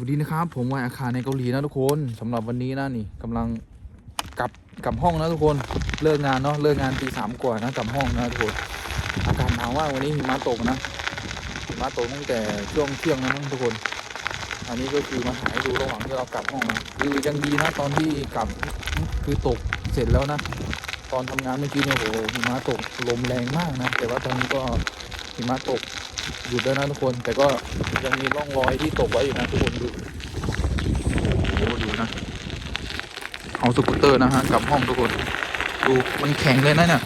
วัสดีนะครับ ผมวายอาคารในเกาหลีนะทุกคนสำหรับวันนี้นะนี่กำลังกลับกลับห้องนะทุกคนเลิกงานเนาะเลิกงานตีสามกว่านะกลับห้องนะทุกคนอากาศหนาวมากวันนี้หิมะตกนะหิมะตกตั้งแต่ช่วงเที่ยงนะทุกคน อันนี้ก็คือมาถ่ายดูระหว่างที่เรากลับห้องนะคือยังดีนะตอนที่กลับคือตกเสร็จแล้วนะ ตอนทำงานเมื่อกี้เนี่ยโอ้โหหิมะตกลมแรงมากนะแต่ว่าตอนนี้ก็ หิมะตกหยุดแล้วนะทุกคน แต่ก็ยังมีร่องรอยที่ตกไว้อยู่นะทุกคนดูโอ้ดูนะเอาสกูตเตอร์นะฮะกลับห้องทุกคน ดูมันแข็งเลยนะเนี่ย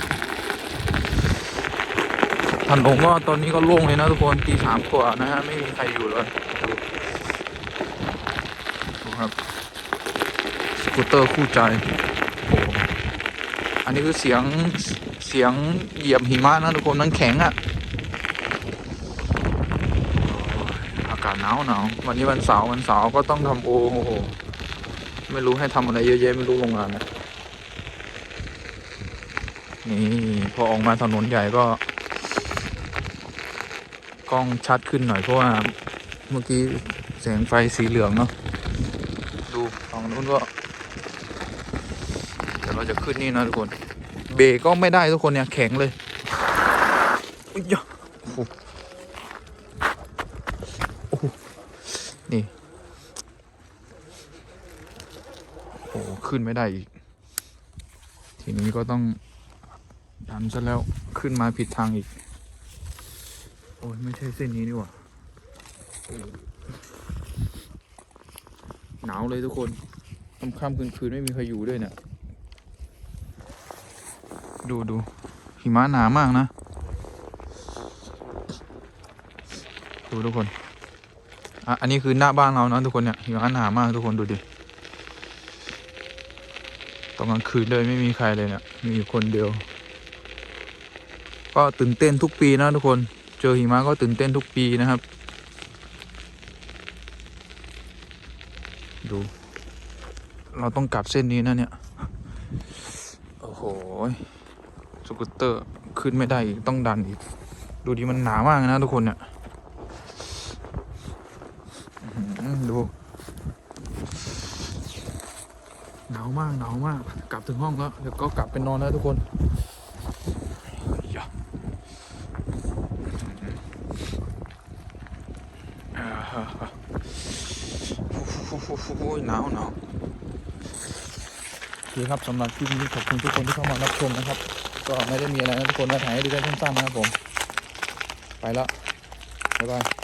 ถนนก็ตอนนี้ก็โล่งเลยนะทุกคนตีสามกว่านะฮะไม่มีใครอยู่เลยดูครับสกูตเตอร์คู่ใจโอ้โหอันนี้คือเสียงเสียงเหยียบหิมะนะทุกคนมันแข็งอะ่ะโอ้ยอากาศหนาวหนาววันนี้วันเสาร์วันเสาร์ก็ต้องทำโอโอ้โหไม่รู้ให้ทำอะไรเยอะแยะไม่รู้โรงงานนะนี่พอออกมาถนนใหญ่ก็ กล้องชัดขึ้นหน่อยเพราะว่าเมื่อกี้แสงไฟสีเหลืองเนาะดูฝั่งนู้นก็เดี๋ยวเราจะขึ้นนี่นะทุกคน เบรกก็ไม่ได้ทุกคนเนี่ยแข็งเลยอุ๊ยยะโอ้โหโอ้โห นี่โอ้ขึ้นไม่ได้อีก ทีนี้ก็ต้องดันซะแล้วขึ้นมาผิดทางอีก โอ้ยไม่ใช่เส้นนี้นี่หว่าหนาวเลยทุกคนค่ำๆคืนๆไม่มีใครอยู่ด้วยเนี่ยดูดูหิมะหนามากนะ ดูทุกคน อันนี้คือหน้าบ้านเรานะทุกคนเนี่ยหิมะหนามากทุกคนดูดิตอนกลางคืนเลยไม่มีใครเลยเนี่ยมีอยู่คนเดียว ก็ตื่นเต้นทุกปีนะทุกคน เจอหิมะก็ตื่นเต้นทุกปีนะครับ ดู เราต้องกลับเส้นนี้นะเนี่ยโอ้โหสกูตเตอร์ขึ้นไม่ได้อีกต้องดันอีก ดูดิมันหนามากนะทุกคนเนี่ยอื้อหือดู หนาวมากหนาวมาก กลับถึงห้องแล้วเดี๋ยวก็กลับไปนอนแล้วทุกคนอย่าอ่าฮะฮะโอ้ยหนาวหนาวโอเคครับสำหรับคลิปนี้ขอบคุณทุกคนที่เข้ามารับชมนะครับ ก็ไม่ได้มีอะไรนะทุกคนมาถ่ายให้ดูแค่สั้นๆนะครับผม ไปแล้วบ๊ายบาย